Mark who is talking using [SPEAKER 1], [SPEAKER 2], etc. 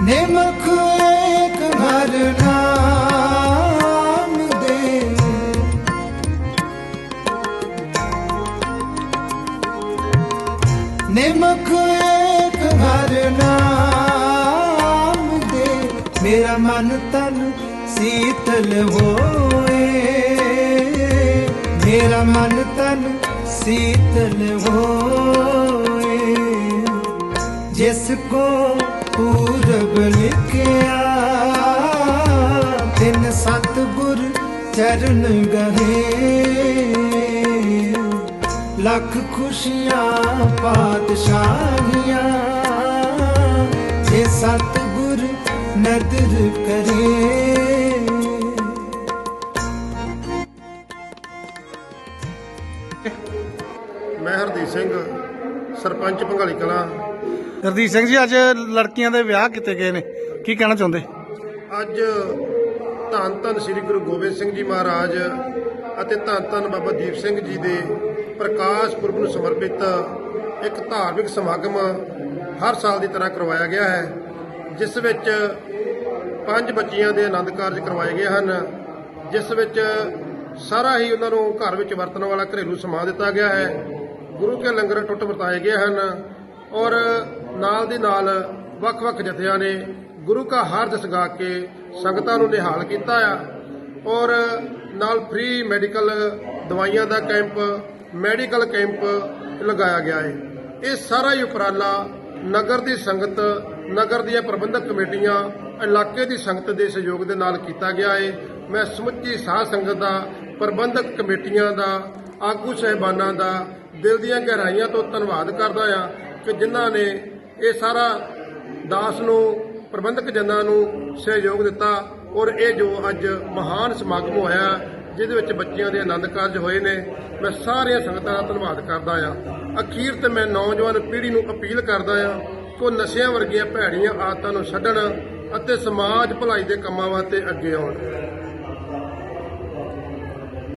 [SPEAKER 1] ਨਿਮਖ ਇੱਕ ਹਰ ਨਾਮ ਦੇ ਨਿਮਖ ਇੱਕ ਹਰ ਨਾਮ ਦੇ ਮੇਰਾ ਮਨ ਤਨ ਸੀਤਲ ਹੋਏ ਮੇਰਾ ਮਨ ਤਨ ਸੀਤਲ ਹੋਏ ਜਿਸ ਕੋ ਪੂਰਬ ਲਿਖਿਆ। ਤਿਨ ਸਤਗੁਰ ਚਰਨ ਗਏ ਲੱਖ ਖੁਸ਼ੀਆਂ ਪਾਤਸ਼ਾਹੀਆਂ ਜੇ ਸਤਗੁਰ ਨਦਰ ਕਰੇ।
[SPEAKER 2] ਮੈਂ ਹਰਦੀਪ ਸਿੰਘ, ਸਰਪੰਚ ਭੰਗਾਲੀ ਕਲਾਂ।
[SPEAKER 3] ਹਰਦੀਪ ਸਿੰਘ ਜੀ, ਅੱਜ ਲੜਕੀਆਂ ਦੇ ਵਿਆਹ ਕੀਤੇ ਗਏ ਨੇ। ਕੀ ਕਹਿਣਾ ਚਾਹੁੰਦੇ?
[SPEAKER 2] ਅੱਜ ਧੰਨ ਧੰਨ ਸ੍ਰੀ ਗੁਰੂ ਗੋਬਿੰਦ ਸਿੰਘ ਜੀ ਮਹਾਰਾਜ ਅਤੇ ਧੰਨ ਧੰਨ ਬਾਬਾ ਦੀਪ ਸਿੰਘ ਜੀ ਦੇ ਪ੍ਰਕਾਸ਼ ਪੁਰਬ ਨੂੰ ਸਮਰਪਿਤ ਇੱਕ ਧਾਰਮਿਕ ਸਮਾਗਮ ਹਰ ਸਾਲ ਦੀ ਤਰ੍ਹਾਂ ਕਰਵਾਇਆ ਗਿਆ ਹੈ, ਜਿਸ ਵਿੱਚ ਪੰਜ ਬੱਚੀਆਂ ਦੇ ਆਨੰਦ ਕਾਰਜ ਕਰਵਾਏ ਗਏ ਹਨ, ਜਿਸ ਵਿੱਚ ਸਾਰਾ ਹੀ ਉਹਨਾਂ ਨੂੰ ਘਰ ਵਿੱਚ ਵਰਤਣ ਵਾਲਾ ਘਰੇਲੂ ਸਮਾਨ ਦਿੱਤਾ ਗਿਆ ਹੈ। ਗੁਰੂ ਕੇ ਲੰਗਰ ਟੁੱਟ ਵਰਤਾਏ ਗਏ ਹਨ। ਔਰ ਨਾਲ ਦੀ ਨਾਲ ਵੱਖ-ਵੱਖ ਜਥਿਆਂ ਨੇ ਗੁਰੂ ਕਾ ਹਰ ਜਸ ਗਾ ਕੇ ਸੰਗਤਾਂ ਨੂੰ ਨਿਹਾਲ ਕੀਤਾ ਆ। ਔਰ ਨਾਲ ਫ੍ਰੀ ਮੈਡੀਕਲ ਦਵਾਈਆਂ ਦਾ ਕੈਂਪ ਮੈਡੀਕਲ ਕੈਂਪ ਲਗਾਇਆ ਗਿਆ ਹੈ ਇਹ ਸਾਰਾ ਹੀ ਉਪਰਾਲਾ ਨਗਰ ਦੀ ਸੰਗਤ, ਨਗਰ ਦੀਆਂ ਪ੍ਰਬੰਧਕ ਕਮੇਟੀਆਂ, ਇਲਾਕੇ ਦੀ ਸੰਗਤ ਦੇ ਸਹਿਯੋਗ ਦੇ ਨਾਲ ਕੀਤਾ ਗਿਆ ਹੈ ਮੈਂ ਸਮੁੱਚੀ ਸਾਧ ਸੰਗਤ ਦਾ, ਪ੍ਰਬੰਧਕ ਕਮੇਟੀਆਂ ਦਾ, ਆਗੂ ਸਹਿਬਾਨਾਂ ਦਾ ਦਿਲ ਦੀਆਂ ਗਹਿਰਾਈਆਂ ਤੋਂ ਧੰਨਵਾਦ ਕਰਦਾ ਹਾਂ ਕਿ ਜਿਨ੍ਹਾਂ ਨੇ ਇਹ ਸਾਰਾ ਦਾਸ ਨੂੰ, ਪ੍ਰਬੰਧਕ ਜਨਾਂ ਨੂੰ ਸਹਿਯੋਗ ਦਿੱਤਾ ਔਰ ਇਹ ਜੋ ਅੱਜ ਮਹਾਨ ਸਮਾਗਮ ਹੋਇਆ, ਜਿਹਦੇ ਵਿੱਚ ਬੱਚਿਆਂ ਦੇ ਆਨੰਦ ਕਾਰਜ ਹੋਏ ਨੇ, ਮੈਂ ਸਾਰੀਆਂ ਸੰਗਤਾਂ ਦਾ ਧੰਨਵਾਦ ਕਰਦਾ ਹਾਂ। ਅਖੀਰ ਤੇ ਮੈਂ ਨੌਜਵਾਨ ਪੀੜ੍ਹੀ ਨੂੰ ਅਪੀਲ ਕਰਦਾ ਹਾਂ ਕਿ ਉਹ ਨਸ਼ਿਆਂ ਵਰਗੀਆਂ ਭੈੜੀਆਂ ਆਦਤਾਂ ਨੂੰ ਛੱਡਣ ਅਤੇ ਸਮਾਜ ਭਲਾਈ ਦੇ ਕੰਮਾਂ ਵਾਸਤੇ ਅੱਗੇ ਆਉਣ।